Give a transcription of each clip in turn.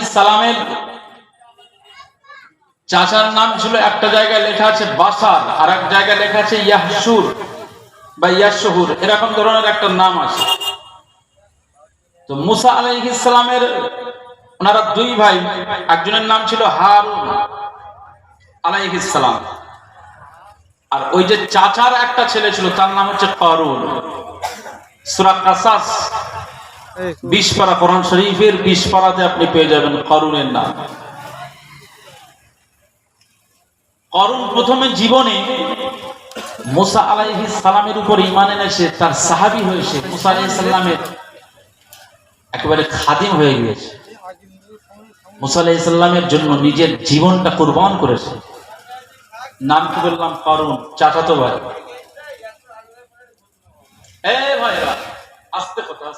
ইসলামের চাচার নাম ছিল একটা জায়গায় লেখা আছে বাসার আর এক জায়গায় লেখা আছে ইয়াহসুর বা ইয়াশহুর এরকম ধরনের একটা নাম আছে। তো মুসা আলাইহিস সালামের ওনারা দুই ভাই, একজনের নাম ছিল হারুন আলাইহিস সালাম। আর ওই যে চাচার একটা ছেলে ছিল তার নাম হচ্ছে কারুন সূরা কাসাস বিশ পারা কোরআন শরীফের বিশ পারাতে আপনি পেয়ে যাবেন করুণের নাম। করুণ প্রথমে জীবনে মুসা আলাইহি সালামের উপর ইমান এনেছে তার সাহাবী হয়েছে মুসা আলাইহিস সালামের একেবারে খাদিম হয়ে গিয়েছে। মুসা আলাইহিস সালামের জন্য নিজের জীবনটা কুরবান করেছে। নাম কি বললাম? করুণ চাচাতো ভাই। এ ভাইরা আস্তে কথা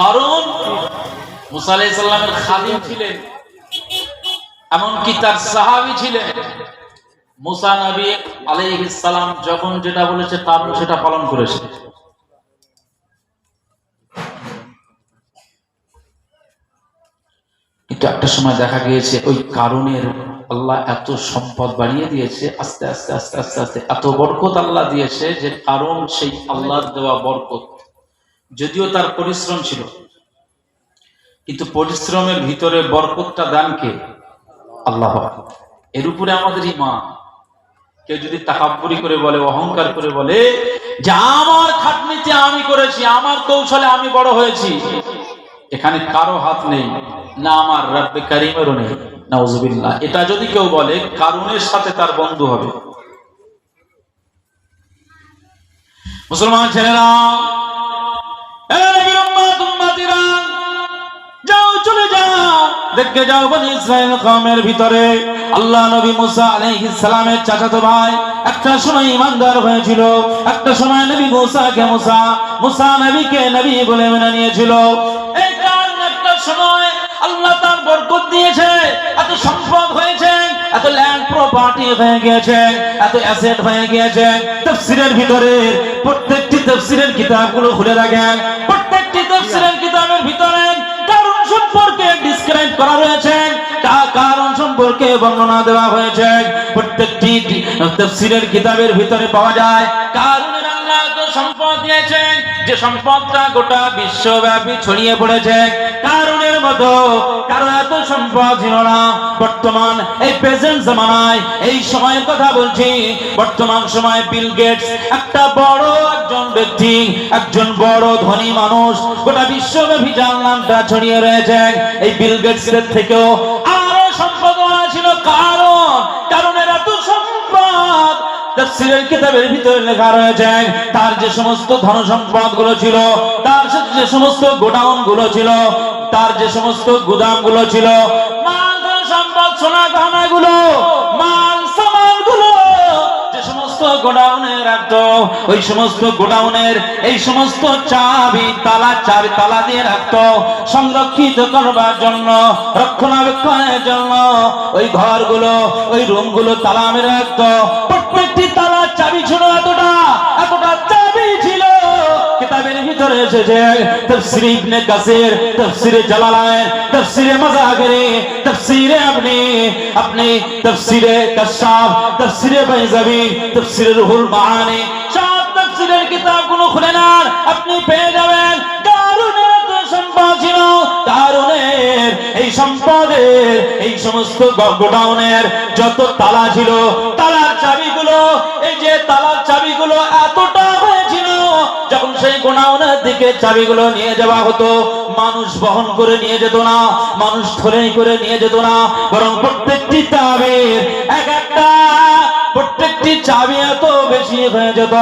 কারণ মুসা আলাইহিস সালামের খাদিম ছিলেন, এমনকি তার সাহাবী ছিলেন। মুসা নবী আলাইহিস সালাম যখন যেটা বলেছে কারণ সেটা পালন করেছে কিন্তু একটা সময় দেখা গিয়েছে, ওই কারণের আল্লাহ এত সম্পদ বাড়িয়ে দিয়েছে, আস্তে আস্তে আস্তে আস্তে আস্তে, এত বরকত আল্লাহ দিয়েছে যে কারণ সেই আল্লাহর দেওয়া বরকত। যদিও তার পরিশ্রম ছিল, কিন্তু পরিশ্রমের ভিতরে বরকতটা দান কে? আল্লাহ। এর উপরে আমাদের ইমান কেউ যদি তাকাব্বুরি করে বলে, অহংকার করে বলে, যে আমার খাটনিতে আমি করেছি, আমার কৌশলে আমি বড় হয়েছি, এখানে কারও হাত নেই। না আমার রব্বে কারিমেরও নেই নাউজুবিল্লাহ। এটা যদি কেউ বলে কারণের সাথে তার বন্ধু হবে। মুসলমান ছেলেরা যাও বনি ইসরায়েল ভিতরে। আল্লাহ নবী মুসা আলাইহিস সালামের চাচাতো ভাই, একটা সময় ইমানদার হয়েছিল, একটা সময় নবী মুসাকে মুসা মুসা নবীকে নবী বলে মেনে নিয়েছিল। এই সময় আল্লাহ তার বরকত দিয়েছে, এত হয়েছে, এত ল্যান্ড প্রপার্টি হয়ে এত অ্যাসেট হয়ে গিয়েছে। তাফসীরের ভিতরে প্রত্যেকটি কিতাবগুলো খুলে রাখেন। প্রত্যেকটি তাফসীরের কিতাবের ভিতরে কারণ সম্পর্কে ডিসক্রাইব করা রয়েছে কারণ সম্পর্কে বর্ণনা দেওয়া হয়েছে। প্রত্যেকটি তাফসীরের কিতাবের ভিতরে পাওয়া যায়, কারণের আল্লাহ সম্পদ দিয়েছেন যে সম্পদটা গোটা বিশ্বব্যাপী ছড়িয়ে পড়েছে, কারণের মতো এত সম্পদ ছিল না। বর্তমান এই প্রেজেন্ট জামানায়, এই কথা বলছি, বর্তমান সময়ে বিল গেটস একটা বড় একজন ব্যক্তি, একজন বড় ধনী মানুষ, গোটা বিশ্বব্যাপী যার নামটা ছড়িয়ে রয়েছে, এই বিল গেটস থেকেও আরও সম্পদ ছিল কারণ কারণের এত সম্পদ তাফসীরের কিতাবের ভিতরে লেখা রয়েছে, তার যে সমস্ত ধন সম্পদগুলো ছিল, তার যে সমস্ত গোডাউনগুলো ছিল, তার যে সমস্ত গুদামগুলো ছিল, মাল, ধন সম্পদ, সোনা, গহনা গুলো মাল সামানগুলো যে সমস্ত গোডাউনে রাখতো, ওই সমস্ত গোডাউনের এই সমস্ত চাবি, তালা চাবি, তালা দিয়ে রাখতো, সংরক্ষিত করবার জন্য, রক্ষণাবেক্ষণের জন্য, ওই ঘরগুলো, ওই রুমগুলো তালা মেরে রাখতো প্রত্যেকটি তালার চাবি ছিল এতটা এতটা চাবি ছিল। কিতাবের ভিতরে এসেছে, তাফসীর ইবনে কাসির, তাফসীরে জালালাইন, তাফসীরে মাযাহিরি তাফসীরে আপনি আপনি তাফসীরে কাশাফ, তাফসীরে বাইজাবি, তাফসীরে রুহুল মাআনি, সব তাফসীরের কিতাবগুলো খুলে নেন, আপনি পেয়ে যাবেন। এই সম্পদের, এই সমস্ত গোডাউনের যত তালা ছিল, তালার চাবিগুলো, এই যে তালার চাবিগুলো এতটা হয়েছিল, যখন সেই গোডাউনের দিকে চাবিগুলো নিয়ে যাওয়া হতো, মানুষ বহন করে নিয়ে যেত না, মানুষ ধরে করে নিয়ে যেত না, বরং প্রত্যেকটি চাবির, এক একটা, প্রত্যেকটি চাবি এত বেশি হয়ে যেত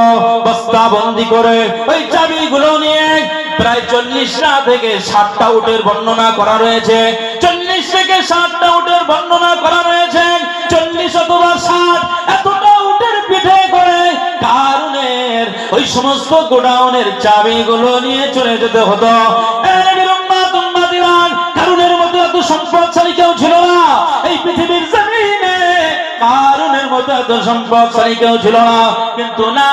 বস্তা বন্দি করে, ওই চাবিগুলো নিয়ে প্রায় চল্লিশটা থেকে ষাটটা উটের বর্ণনা করা রয়েছে। চল্লিশ থেকে ষাটটা উটের বর্ণনা করা রয়েছে। চল্লিশ অথবা ষাট এতটা উটের পিঠে করে কারণের ওই সমস্ত গোডাউনের চাবিগুলো নিয়ে চলে যেতে হতো। কারণের মতো সম্পদশালী কেউ ছিল না। কিন্তু না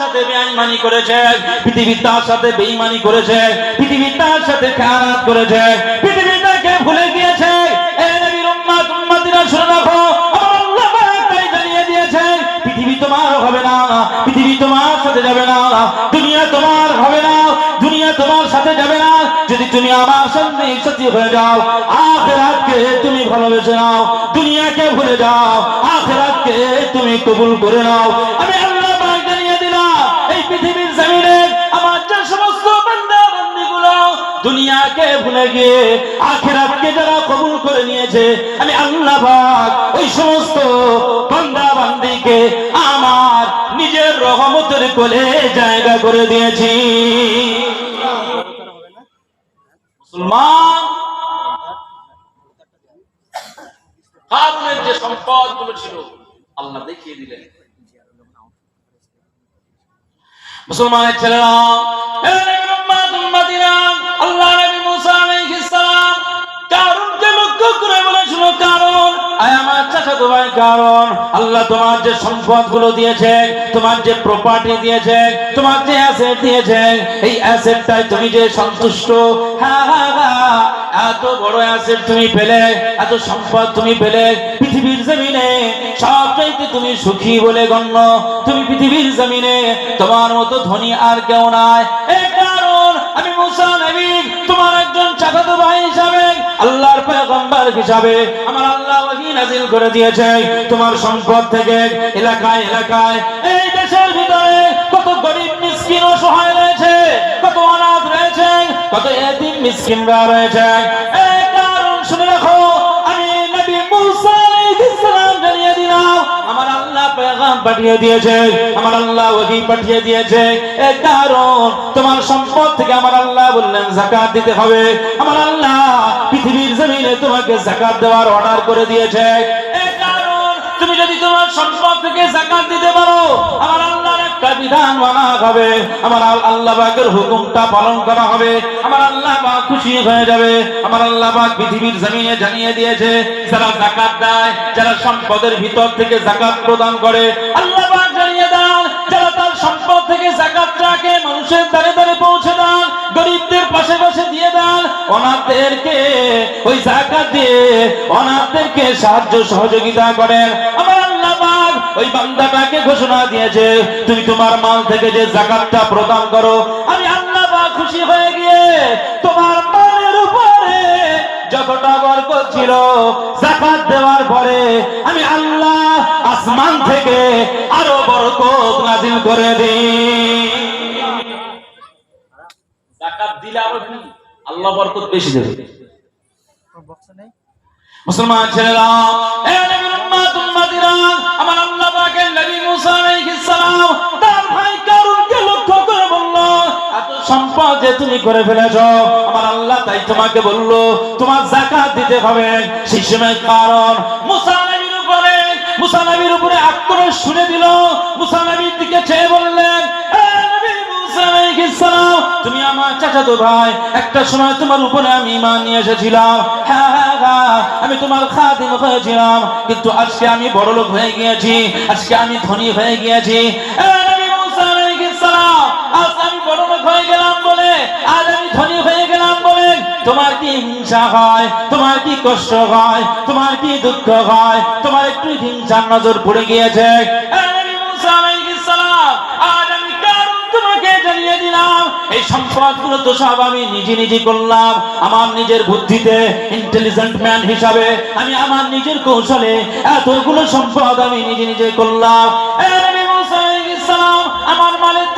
সাথে বেঈমানি করেছে, পৃথিবী তার সাথে বেঈমানি করেছে, পৃথিবী তার সাথে করেছে, পৃথিবী তাকে ভুলে গিয়েছে। দুনিয়া তোমার হবে না, দুনিয়া তোমার সাথে যাবে না। যদি তুমি আমার সামনে সত্যি হয়ে যাও, আখেরাতকে তুমি ভালোবেসে নাও, দুনিয়াকে ভুলে যাও, আখেরাতকে তুমি কবুল করে নাও। আমি দুনিয়াকে ভুলে গিয়ে আখেরাতকে যারা কবুল করে নিয়েছে, আমি আল্লাহ পাক ওই সমস্ত বান্দা বান্দিকে আমার নিজের রহমতের কোলে জায়গা করে দিয়েছি। যে সম্পদগুলো ছিল, আল্লাহ দেখিয়ে দিলেন। মুসলমানের ছেলেরা ভাই, কারণ আল্লাহ তোমার যে সম্পদগুলো দিয়েছে, তোমার যে প্রপার্টি দিয়েছে, তোমার যে অ্যাসেট দিয়েছে, এই অ্যাসেটটাই তুমি যে সন্তুষ্ট এত বড় অ্যাসেট তুমি পেলে, এত সম্পদ তুমি পেলে, পৃথিবীর জমিনে সব চাইতে তুমি সুখী বলে গণ্য। তুমি পৃথিবীর জমিনে তোমার মতো ধনী আর কেউ নাই। এই কারণ আমি মুসা নবী তোমার একজন চাচাতো ভাই হিসাবে আল্লাহর পয়গম্বর হিসাবে আমার আল্লাহ ওহী নাজিল করে দিয়েছে। তোমার সম্পদ থেকে এলাকায় এলাকায়, এই দেশের ভিতরে কত গরিব মিসকিন সহায় রয়েছে, কত অনাথ রয়েছে, কত এতিম মিসকিনরা রয়েছে। এই পেগাম পাঠিয়ে দিয়েছে, আমার আল্লাহ ওহী পাঠিয়ে দিয়েছে। এ কারণ, তোমার সম্পদ থেকে আমার আল্লাহ বললেন যাকাত দিতে হবে। আমার আল্লাহ পৃথিবীর জমিনে তোমাকে যাকাত দেওয়ার অর্ডার করে দিয়েছে। যদি তোমার সম্পদ থেকে জাকাত দিতে পারো, আমার আল্লাহর একটা বিধান মানা হবে। আমার আল্লাহ পাকের হুকুমটা পালন করা হবে। আমার আল্লাহ পাক খুশি হয়ে যাবে। আমার আল্লাহ পাক পৃথিবীর জমিনে জানিয়ে দিয়েছে, যারা জাকাত দেয়, যারা সম্পদের ভিতর থেকে জাকাত প্রদান করে, আল্লাহ সম্পদ থেকে যাকাতটাকে মানুষের দ্বারে দ্বারে পৌঁছে দেন, গরিবদের পাশে পাশে দিয়ে দেন। অনাথদেরকে ওই যাকাত দিয়ে অনাথদেরকে সাহায্য সহযোগিতা করেন। আমার আল্লাহ পাক ওই বান্দাটাকে ঘোষণা দিয়েছে, তুমি তোমার মাল থেকে যে যাকাতটা প্রদান করো, আমি আল্লাহ পাক খুশি হয়ে গিয়ে তোমার মালের উপরে যতটা বরকত ছিল যাকাত দেওয়ার পরে আমি আল্লাহ আসমান থেকে আরও বরকত নাজিল করে দিই যাকাত দিলে আরও আল্লাহ বরকত বেশি দেবে। মুসলমান ছেলেরা এ নবীর উম্মত উম্মতিরা আমার আল্লাহ পাকের নবী মুসা আলাইহিস সালাম তার ভাই কারুনকে লক্ষ্য করে বলল এত সম্পদ যে তুমি করে ফেলেছো আমার আল্লাহ তাই তোমাকে বলল তোমার যাকাত দিতে হবে। সেই সময় কারণ মুসা নবীর উপরে আক্রমণ শুনে দিল। মুসানবীর দিকে চেয়ে বললেন "এ নবী মুসা আলাইহিস সালাম, তুমি আমার ভাই। একটা সময় তোমার উপরে আমি ইমান নিয়ে এসেছিলাম। হ্যাঁ হ্যাঁ হ্যাঁ আমি তোমার খাদিম হয়েছিলাম। কিন্তু আজকে আমি বড় লোক হয়ে গিয়েছি আজকে আমি ধনী হয়ে গিয়েছি এ নবী মুসা আলাইহিস সালাম, আজ আমি বড় লোক হয়ে গেলাম বলে আজ আমি ধনী হয়ে গেলাম বলে তোমার কি হিংসা হয়? তোমার কি কষ্ট হয়? তোমার কি দুঃখ হয়? তোমার একটু হিংসার নজর পড়ে গিয়েছে। এই তো আমি নিজে নিজে করলাম। আমার নিজের বুদ্ধিতে ইন্টেলিজেন্ট ম্যান হিসাবে আমি আমার নিজের কৌশলে এতগুলো সম্পদ আমি নিজে নিজে করলাম।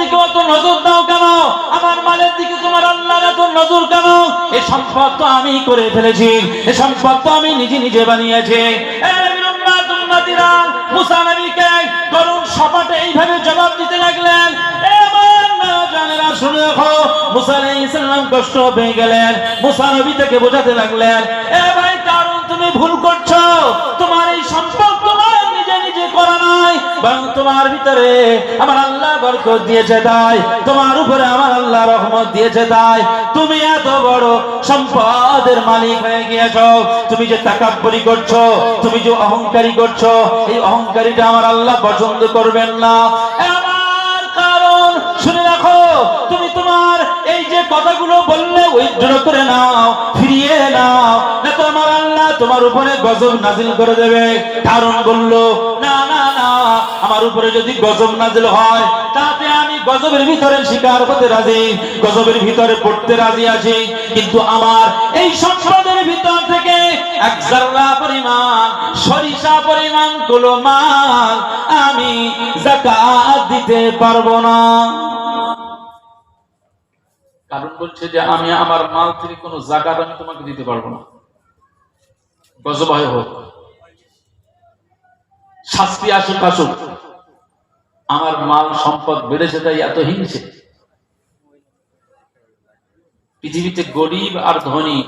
দিকে অত নজর দাও কেন? আমার মালের দিকে তোমার আল্লাহর এত নজর কেন? এই সম্পদ তো আমি করে ফেলেছি। এই সম্পদ তো আমি নিজে নিজে বানিয়েছি। এ জবাব দিতে লাগলেন। এ কষ্ট পেয়ে গেলেন। মুসা বোঝাতে লাগলেন, এ ভাই কারণ তুমি ভুল করছ। তোমার এই সম্পদ বরং তোমার ভিতরে আমার আল্লাহ বরকত দিয়েছে তাই, তোমার উপরে আমার আল্লাহ রহমত দিয়েছে তাই। তুমি এত বড় সম্পদের মালিক হয়ে গিয়েছো, তুমি যে তাকাব্বরি করছ, তুমি যে অহংকারী করছ, এই অহংকারীটা আমার আল্লাহ পছন্দ করবেন না। কারণ শুনে রাখো, তুমি তোমার এই যে কথাগুলো বললে উইথড্র করে নাও, ফিরিয়ে নাও, না তো আমার আল্লাহ তোমার উপরে গজব নাজিল করে দেবে। কারণ বলল না আমার উপরে যদি গজব নাজিল হয়, তাতে আমি গজবের ভিতরে শিকার হতে রাজি, গজবের ভিতরে পড়তে রাজি আছি। কিন্তু আমার এই সম্পদের ভিতর থেকে এক জাররা পরিমাণ, সরিষা পরিমাণগুলো মাল আমি জাকাত দিতে পারব না। কারণ বলছে যে আমি আমার মাল থেকে কোনো জাকাত আমি তোমাকে দিতে পারব না। গজব হয় হোক, শাস্তি আসুক আসুক। আমার মাল সম্পদ বেড়েছে তাই এত হিংসে। পৃথিবীতে গরিব আর ধনী,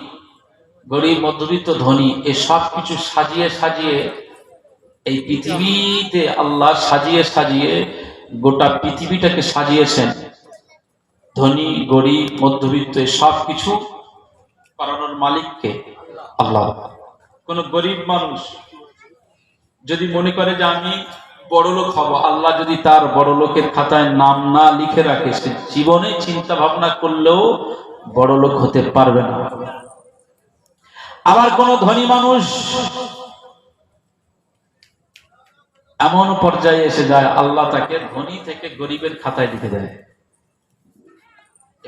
গরিব, মধ্যবিত্ত, ধনী, এ সব কিছু সাজিয়ে সাজিয়ে এই পৃথিবীতে আল্লাহ সাজিয়ে সাজিয়ে গোটা পৃথিবীটাকে সাজিয়েছেন। ধনী, গরিব, মধ্যবিত্ত সব কিছু করানোর মালিককে আল্লাহ। কোন গরিব মানুষ যদি মনে করে যে আমি বড় লোক হব। আল্লাহ যদি তার বড় লোকের খাতায় নাম না লিখে রাখে, সে জীবনে চিন্তা ভাবনা করলেও বড় লোক হতে পারবে না। আবার কোন ধনী মানুষ এমন পর্যায়ে এসে যায়, আল্লাহ তাকে ধনী থেকে গরিবের খাতায় লিখে দেয়।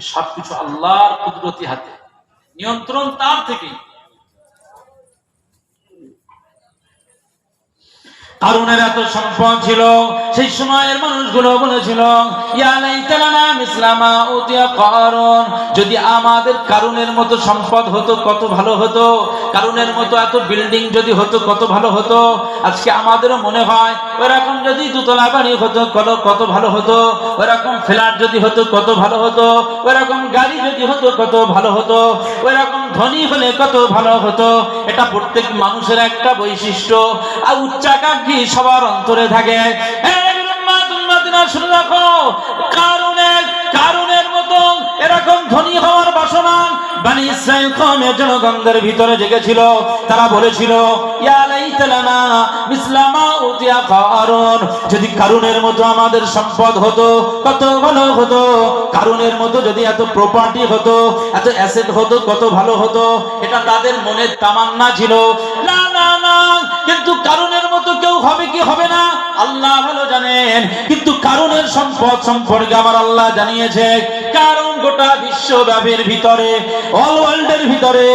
সবকিছু আল্লাহর কুদরতি হাতে। নিয়ন্ত্রণ তার থেকেই। কারুনের এত সম্পদ ছিল, সেই সময়ের মানুষগুলো বলেছিল কারুন। যদি আমাদের কারণের মতো সম্পদ হতো, কত ভালো হতো? কারুনের মতো এত বিল্ডিং যদি হতো, কত ভালো হতো? আজকে আমাদেরও মনে হয় ওরকম যদি দুতলা বাড়ি হতো, কত ভালো হতো? ওরকম ফ্ল্যাট যদি হতো, কত ভালো হতো? ওরকম গাড়ি যদি হতো, কত ভালো হতো? ওরকম ধনী হলে কত ভালো হতো? এটা প্রত্যেক মানুষের একটা বৈশিষ্ট্য। আর উচ্চাকাঙ্ক্ষী সবার অন্তরে থাকে। শুনে রাখো কারণের কারণের মতো এরকম ধনী হওয়ার বাসনা জনগণদের ভিতরে জেগেছিল। তারা বলেছিল যদি কারুনের মতো আমাদের সম্পদ হতো, কত ভালো হতো, কারুনের মতো যদি এত প্রপার্টি হতো, এত অ্যাসেট হতো, কত ভালো হতো, এটা তাদের মনের তামান্না ছিল। কিন্তু কারুনের মতো কেউ হবে কি হবে না? আল্লাহ ভালো জানেন, কিন্তু কারুনের সম্পদ সম্পর্কে আমার আল্লাহ জানিয়েছে, কারণ গোটা বিশ্বব্যাপীর ভিতরে অল ওয়ার্ল্ডের ভিতরে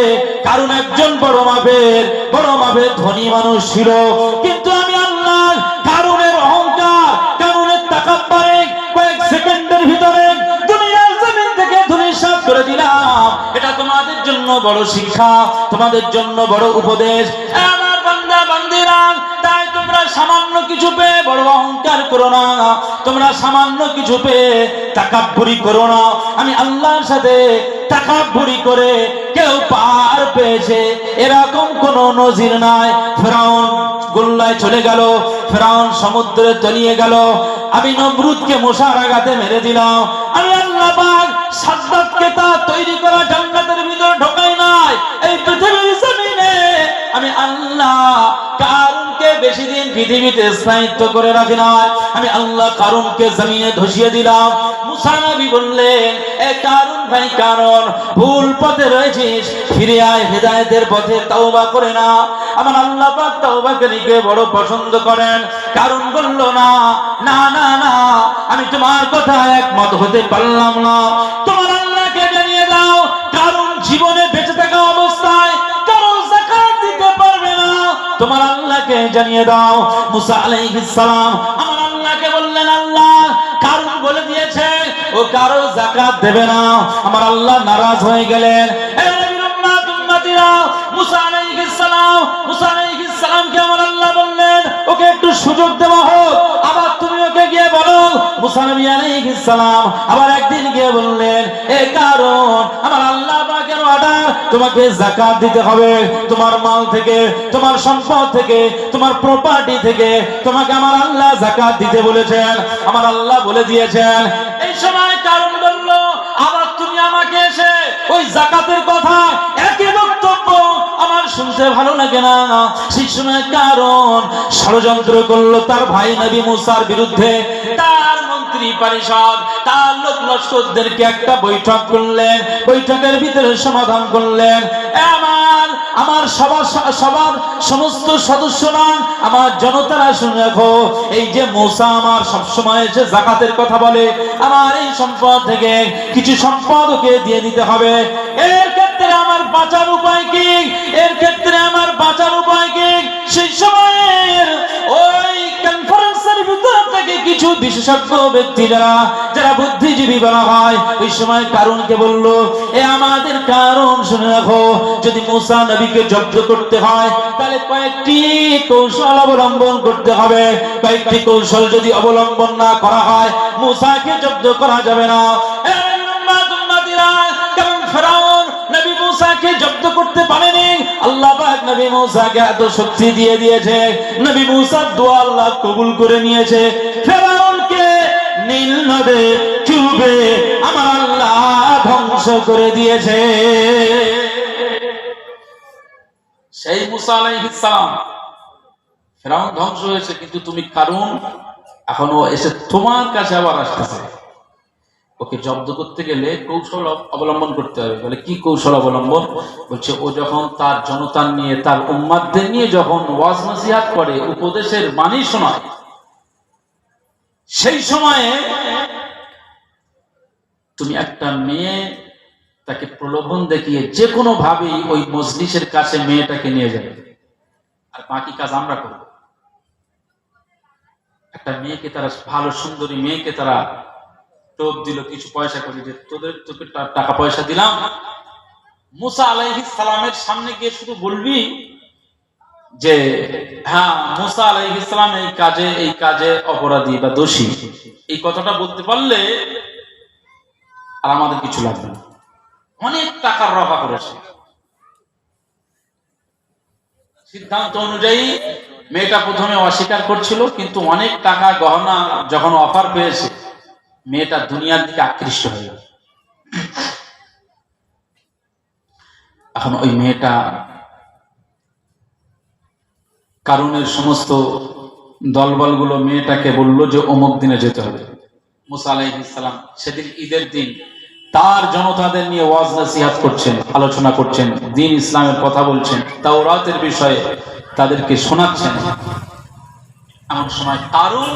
কারণ একজন বড় মাপের বড় মাপের ধনী মানুষ ছিল। কিন্তু আমি আল্লাহ কারণের অহংকার, কারণের তাকাব্বারে কয়েক সেকেন্ডের ভিতরে এটা তোমাদের জন্য বড় শিক্ষা, তোমাদের জন্য বড় উপদেশ। সামান্য কিছু পেয়ে বড় অহংকার করো না। তোমরা সামান্য কিছু পেয়ে তাকাব্বুরি করো না। আমি আল্লাহর সাথে তাকাব্বুরি করে কেউ পার পেয়েছে। এরকম কোন নজির নাই। ফেরাউন গোল্লায় চলে গেল। ফেরাউন সমুদ্রে তলিয়ে গেল। আমি নমরুদকে মশার আঘাতে মেরে দিলাম। আমি আল্লাহ পাক সাদ্দাতকে তা তৈরি করা জান্নাতের ভিতর ঢোকাই নাই। এই পৃথিবীর জমিনে আমি আল্লাহ কারুনকে বেশি দিন পৃথিবীতে স্থায়িত্ব করে রাখি নাই। আমি আল্লাহ কারুনকে জমিনে ধসিয়ে দিলাম। বললেন, এ কারুন ভাই, কারণ ভুল পথে রয়েছিস। ফিরে আয় পথে তওবা করে না আমার আল্লাহ পাক বড় পছন্দ করেন। কারণ বলল, না না না না, আমি তোমার কথা একমত হতে পারলাম না। আল্লাহকে জানিয়ে দাও। মুসা আলাইহিস আমার আল্লাহকে বললেন, আল্লাহ, কারণ বলে দিয়েছে, ও কারও যাকাত দেবে না। আমার আল্লাহ নারাজ হয়ে গেলেন। মুসা আমার আল্লাহ বললেন, ওকে একটু সুযোগ দেওয়া হোক, আবার তুমি ওকে গিয়ে বলো। মুসা নবী আবার একদিন গিয়ে বললেন, এ কারণ আমার আল্লাহ অর্ডার তোমাকে জাকাত দিতে হবে। তোমার মাল থেকে, তোমার সম্পদ থেকে, তোমার প্রপার্টি থেকে তোমাকে আমার আল্লাহ জাকাত দিতে বলেছেন। আমার আল্লাহ বলে দিয়েছেন, এই সময় কারণ বলল, আবার তুমি আমাকে এসে ওই জাকাতের কথা একই বক্তব্য আমার শুনতে ভালো লাগে না। সেই সময় কারণ ষড়যন্ত্র করল তার ভাই নবী মুসার বিরুদ্ধে। তার মন্ত্রী পরিষদ, তার লোক লস্করদেরকে একটা বৈঠক করলেন, বৈঠকের ভিতরে সমাধান করলেন। আমার আমার সবার সবার সমস্ত সদস্যরা আমার জনতারা শুনে রাখো, এই যে মোসা আমার সবসময় এসে জাকাতের কথা বলে, আমার এই সম্পদ থেকে কিছু সম্পদ ওকে দিয়ে দিতে হবে। এর ক্ষেত্রে আমার বাঁচার উপায় কি? এর ক্ষেত্রে বিশেষজ্ঞ ব্যক্তি যারা যারা বুদ্ধিজীবী বলা হয়, ওই সময় কারণকে বলল, এ আমাদের কারণ শুনে রাখো, যদি মুসা নবীকে জব্দ করতে হয়, তাহলে কয়েকটি কৌশল অবলম্বন করতে হবে। কয়েকটি কৌশল যদি অবলম্বন না করা হয়, মুসাকে জব্দ করা যাবে না। আল্লাহ নবী মুসাকে এত শক্তি দিয়ে দিয়েছে। নবী মুসার দোয়া আল্লাহ কবুল করে নিয়েছে। নীল নদে চুবে আমার আল্লাহ ধ্বংস করে দিয়েছে। সেই মুসা আলাইহিস সালাম, ফেরাউন ধ্বংস হয়েছে, কিন্তু তুমি কারণ এখনও এসে তোমার কাছে আবার আসতেছে। ওকে জব্দ করতে গেলে কৌশল অবলম্বন করতে হবে। বলে, কি কৌশল অবলম্বন? বলছে, ও যখন তার জনতা নিয়ে, তার উম্মাদদের নিয়ে যখন ওয়াজ নসিহাত করে, উপদেশের বাণী শোনায় সেই সময়ে তুমি একটা মেয়ে তাকে প্রলোভন দেখিয়ে যে কোনো ভাবেই ওই মজলিসের কাছে মেয়েটাকে নিয়ে যাবে। আর বাকি কাজ আমরা করব। একটা মেয়েকে তারা, ভালো সুন্দরী মেয়েকে তারা টোপ দিল, কিছু পয়সা করে যে তোদের তোকে টাকা পয়সা দিলাম। মুসা আলাইহিস সালামের সামনে গিয়ে শুধু বলবি যে হ্যাঁ মুসা আলাইহিস সালাম এই কাজে এই কাজে অপরাধী বা দোষী। এই কথাটা বলতে পারলে আর আমাদের কিছু লাগবে না। অনেক টাকার রফা করেছে। সিদ্ধান্ত অনুযায়ী মেয়েটা প্রথমে অস্বীকার করছিল, কিন্তু অনেক টাকা গহনা যখন অফার পেয়েছে, মেয়েটা দুনিয়ার দিকে আকৃষ্ট হয়ে এখন ওই মেয়েটা কারণের সমস্ত দলবলগুলো মেয়েটাকে বলল যে অমুক দিনে যেতে হবে। মুসা আলাইহিসসালাম সেদিন ঈদের দিন তার জনতাদের নিয়ে ওয়াজ নসিহাত করছেন, আলোচনা করছেন, দিন ইসলামের কথা বলছেন, তাওরাতের বিষয়ে তাদেরকে শোনাচ্ছেন। এমন সময় কারণ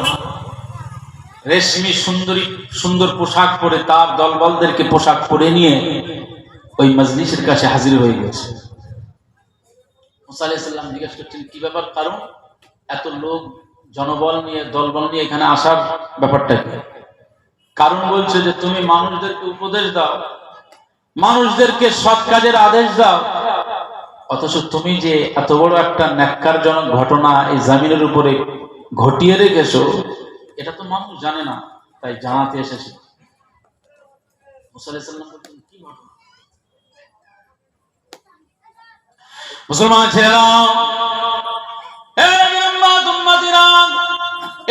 রেশমি সুন্দরী, সুন্দর পোশাক পরে তার দলবলদেরকে পোশাক পরে নিয়ে ওই মজলিসের কাছে হাজির হয়ে গেছে। মুসা আলাইসাল্লাম জিজ্ঞেস করছেন কি ব্যাপার কারণ? এত লোক জনবল নিয়ে দলবল নিয়ে এখানে আসার ব্যাপারটা কারণ বলছে যে তুমি মানুষদেরকে উপদেশ দাও মানুষদেরকে সৎ কাজের আদেশ দাও। অথচ তুমি যে এত বড় একটা ন্যাক্কারজনক ঘটনা এই জামিনের উপরে ঘটিয়ে রেখেছো এটা তো মানুষ জানে না তাই জানাতে এসেছে। মুসা আলাইহিস বলছেন, কি ঘটনা? মুসলমান ছেলেরা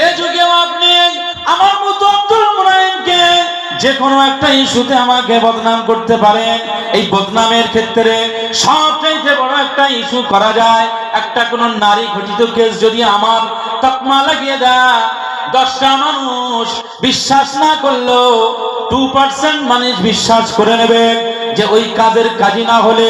এ যুগেও আপনি আমার মতো আব্দুল মুনাইমকে যে কোনো একটা ইস্যুতে আমাকে বদনাম করতে পারেন। এই বদনামের ক্ষেত্রে সবচাইতে বড় একটা ইস্যু করা যায়। একটা কোনো নারী ঘটিত কেস যদি আমার তকমা লাগিয়ে দেয়, দশটা মানুষ বিশ্বাস না করলেও টু পার্সেন্ট মানুষ বিশ্বাস করে নেবে যে ওই কাজের কাজী না হলে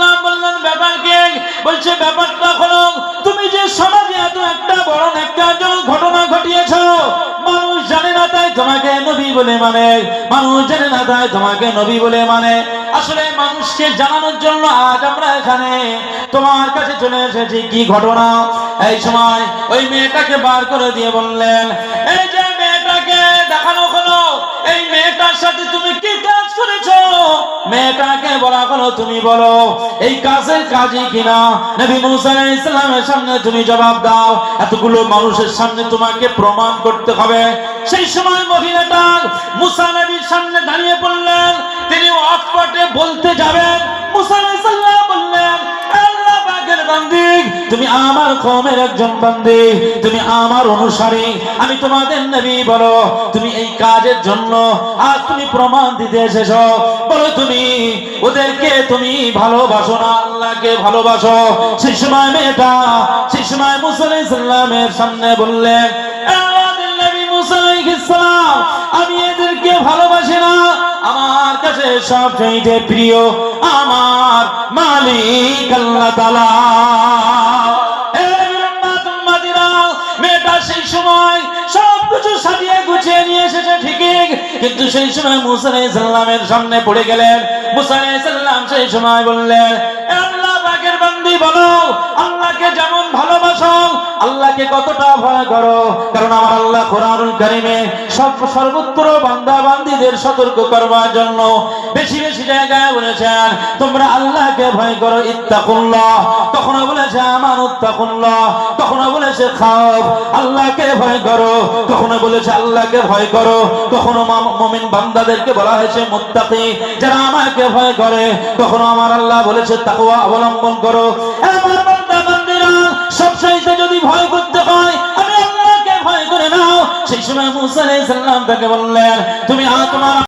সালাম বললেন ব্যাপার কি বলছে, ব্যাপারটা হলো, তুমি যে সমাজে এত একটা বড় ন্যাক্কারজনক ঘটনা ঘটিয়েছ, মানুষ জানে না তাই তোমাকে নবী বলে মানে। মানুষ জানে না তাই তোমাকে নবী বলে মানে। আসলে মানুষকে জানানোর জন্য আজ আমরা এখানে তোমার কাছে চলে এসেছি। কি ঘটনা? এই সময় ওই মেয়েটাকে বার করে দিয়ে বললেন, এই যে মেয়েটাকে দেখানো হলো, এই মেয়েটার সাথে তুমি কি করেছ মেয়েটাকে বলা তুমি বলো, এই কাজের কাজই কিনা? নবী মুসা ইসলামের সামনে তুমি জবাব দাও, এতগুলো মানুষের সামনে তোমাকে প্রমাণ করতে হবে। সেই সময় মহিলাটা মুসা নবীর সামনে দাঁড়িয়ে পড়লেন তিনি অকপটে বলতে যাবেন। মুসা বান্দি, তুমি আমার কওমের একজন তুমি আমার অনুসারী। আমি তোমাদের নবী বলো, তুমি এই কাজের জন্য তুমি প্রমাণ দিতে এসেছ। বলো তুমি, ওদেরকে তুমি ভালোবাসো না, আল্লাহকে ভালোবাসো। মেয়েটা আলাইহিস সামনে বললেন আমি এদেরকে ভালোবাসি না আমার কাছে সব চাইতে প্রিয়, আমার মালিক আল্লাহ মেয়েটা সেই সময় সবকিছু গুছিয়ে নিয়ে এসেছে ঠিকই, কিন্তু সেই সময় আলাইহিস সামনে পড়ে গেলেন। মুসা সাল্লাম সেই সময় বললেন আল্লাহকে কতটা ভয় করো? কারণ আমার আল্লাহ কোরআনুল কারিমে সব সর্বত্র বান্দা বান্দিদের সতর্ক করবার জন্য বেশি বেশি জায়গায় বলেছেন, তোমরা আল্লাহকে ভয় করো, ইত্তাকুল্লাহ। কখনো বলেছে আমার উত্তাকুল্লাহ। কখনো বলেছে খাও আল্লাহকে ভয় করো। কখনো বলেছে, আল্লাহকে ভয় করো। কখনো মা- মুমিন বান্দাদেরকে বলা হয়েছে, মুত্তাকি। যারা আমাকে ভয় করে তখন আমার আল্লাহ বলেছে, তাকওয়া অবলম্বন করো। আমার বান্দা বান্দিরা সব চাইতে যদি ভয় করতে হয় আমি আল্লাহকে ভয় করে নাও। সেই সময় মুসা আলাইহিস সালাম তাকে বললেন, তুমি তোমার